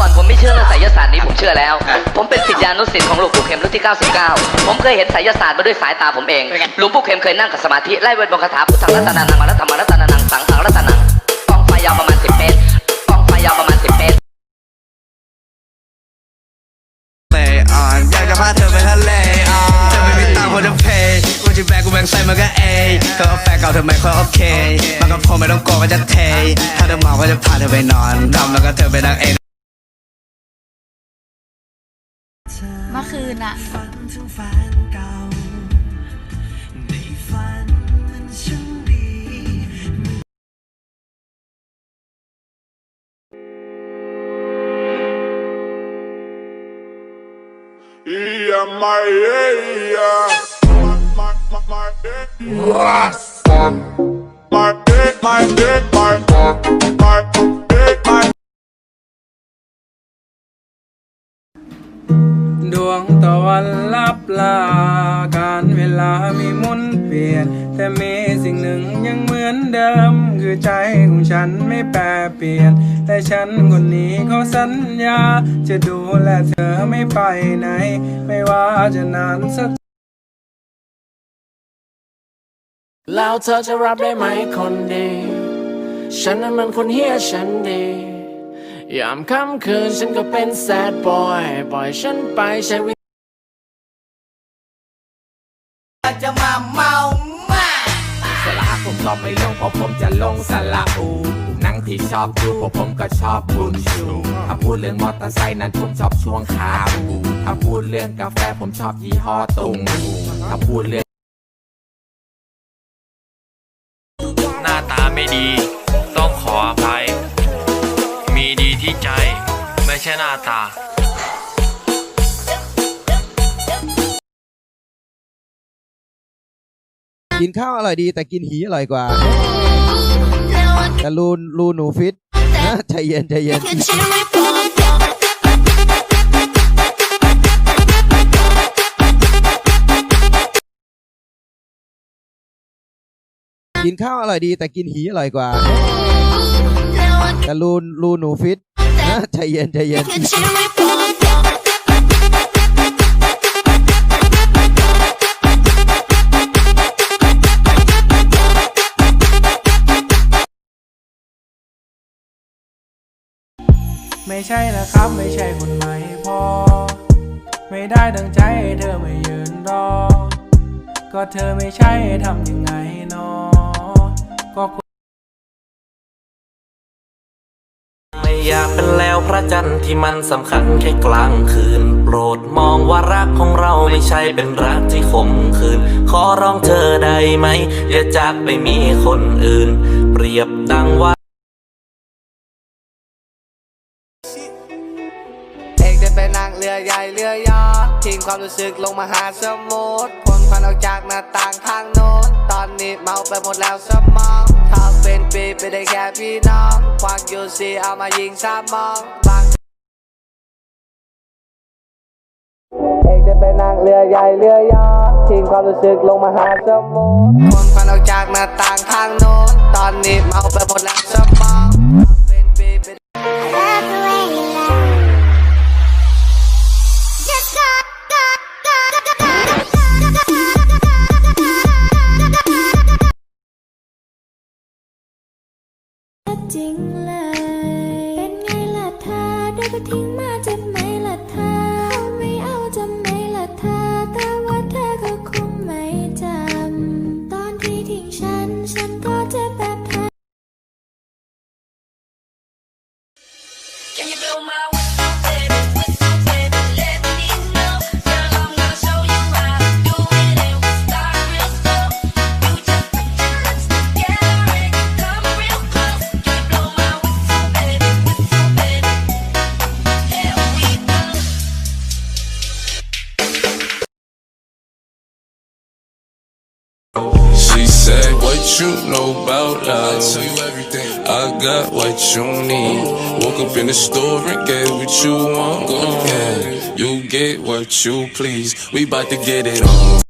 ก่อนผมไม่เชื่อเรื่องไสยศาสตร์นี้ผมเชื่อแล้ว ผมเป็นศิษยานุศิษย์ของหลวงปู่เข็มรุ่นที่ 99 ผมเคยเห็นไสยศาสตร์มาด้วยสายตาผมเอง หลวงปู่เข็มเคยนั่งกับสมาธิไล่เวทมนต์คาถาพุทธังรัตนานังมารัตธรรมรัตนานังสังฆังรัตนังกองไฟยาวประมาณ 10 เมตรกองไฟยาวประมาณ 10 เมตรเตะอ่อนอยากจะพาเธอไปทะเลอ่อนเธอไม่มีตังค์พอจะเพย์กูจะแบกกูแบ่งใส่มันก็เอเธอเอาแฟนเก่าเธอไม่ค่อยโอเคมันก็พอไม่ต้องโกลัวก็จะเท ถ้าเธอเมาก็จะพาเธอไปนอนดำแล้วก็เธอไปนั่งเอง มื่อคืนอะฝันถึงแฟนเก่าในฝันมันช่างดี Yeah, my, yeah, yeah. My, my, วันลับลา การเวลามีมุนเปลี่ยน แต่มีสิ่งหนึ่งยังเหมือนเดิม คือใจของฉันไม่แปรเปลี่ยนและฉันคนนี้ก็สัญญา จะดูแลเธอไม่ไปไหน ไม่ว่าจะนานสักแล้วเธอจะรับได้ไหมคนดี ฉันนั้นมันคนเฮียฉันดี ยามค่ำคืนฉันก็เป็นแซดบอย ปล่อยฉันไปใช้วิ จะมาเมามาสละผมตอบไม่ลงเพราะผมจะลงสละอูหนังที่ชอบดูเพราะผมก็ชอบบุญชูถ้าพูดเรื่องมอเตอร์ไซค์นั้นผมชอบช่วงขาบูถ้าพูดเรื่องกาแฟผมชอบยี่ห้อตุงบูถ้าพูดเรื่องหน้าตาไม่ดี ต้องขออภัย มีดีที่ใจ ไม่ใช่หน้าตา กินข้าวอร่อยดี แต่กินหีอร่อยกว่า แต่รูนรูหนูฟิตนะใจเย็นใจเย็นกินข้าวอร่อยดี แต่กินหีอร่อยกว่า แต่รูรูหนูฟิตนะใจเย็นใจเย็น ไม่ใช่นะครับไม่ใช่คนใหม่พอ ไม่ได้ดังใจเธอไม่ยืนรอ ก็เธอไม่ใช่ทำยังไงนอก็ไม่อยากเป็นแล้วพระจันทร์ที่มันสำคัญแค่กลางคืน โปรดมองว่ารักของเราไม่ใช่เป็นรักที่ขมขืน ขอร้องเธอได้ไหม อย่าจากไปมีคนอื่น เปรียบดังว่า เรือยอชต์ทิ้งความรู้สึกลงมาหาสมุทรพ้นควันออกจากหน้าต่างทางโน้นตอนนี้เมาไปหมดแล้วสมองถ้าเป็นปีไปได้แค่พี่น้องควักยูซีเอามายิงสามมองบางเองได้ไปนั่งเรือใหญ่เรือยอชทิ้งความรู้สึกลงมาหาสมุทรพ้นควันออกจากหน้าต่างทางโน้นตอนนี้เมาไปหมดแล้ว จริงเลย เป็นไงล่ะเธอได้ก็ทิ้งมาจะ you know about love? I tell you everything. I got what you need. Woke up in the store and get what you want. Yeah, you get what you please. We bout to get it on.